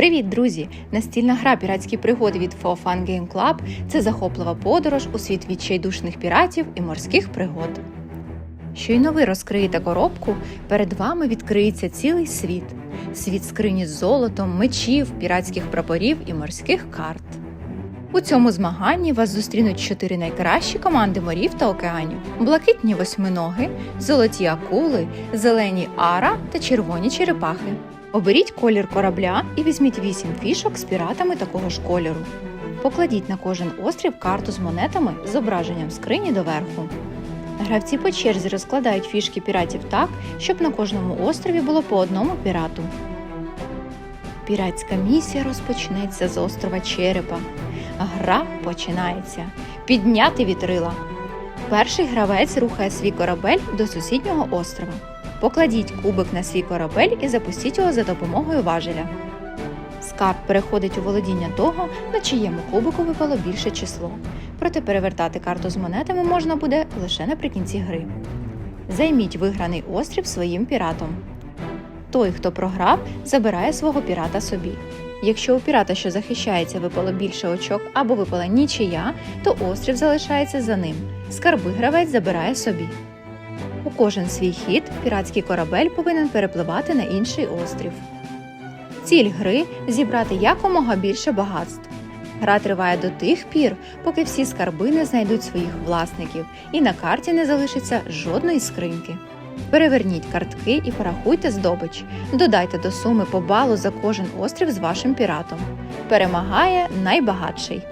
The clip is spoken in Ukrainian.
Привіт, друзі! Настільна гра піратські пригоди від Fun Game Club – це захоплива подорож у світ відчайдушних піратів і морських пригод. Щойно ви розкриєте коробку, перед вами відкриється цілий світ: світ скрині з золотом, мечів, піратських прапорів і морських карт. У цьому змаганні вас зустрінуть чотири найкращі команди морів та океанів: блакитні восьминоги, золоті акули, зелені ара та червоні черепахи. Оберіть колір корабля і візьміть вісім фішок з піратами такого ж кольору. Покладіть на кожен острів карту з монетами з зображенням скрині доверху. Гравці по черзі розкладають фішки піратів так, щоб на кожному острові було по одному пірату. Піратська місія розпочнеться з острова Черепа. Гра починається. Підняти вітрила. Перший гравець рухає свій корабель до сусіднього острова. Покладіть кубик на свій корабель і запустіть його за допомогою важеля. Скарб переходить у володіння того, на чиєму кубику випало більше число. Проте перевертати карту з монетами можна буде лише наприкінці гри. Займіть виграний острів своїм піратом. Той, хто програв, забирає свого пірата собі. Якщо у пірата, що захищається, випало більше очок або випала нічия, то острів залишається за ним. Скарби гравець забирає собі. У кожен свій хід піратський корабель повинен перепливати на інший острів. Ціль гри зібрати якомога більше багатств. Гра триває до тих пір, поки всі скарби не знайдуть своїх власників і на карті не залишиться жодної скриньки. Переверніть картки і порахуйте здобич. Додайте до суми по балу за кожен острів з вашим піратом. Перемагає найбагатший.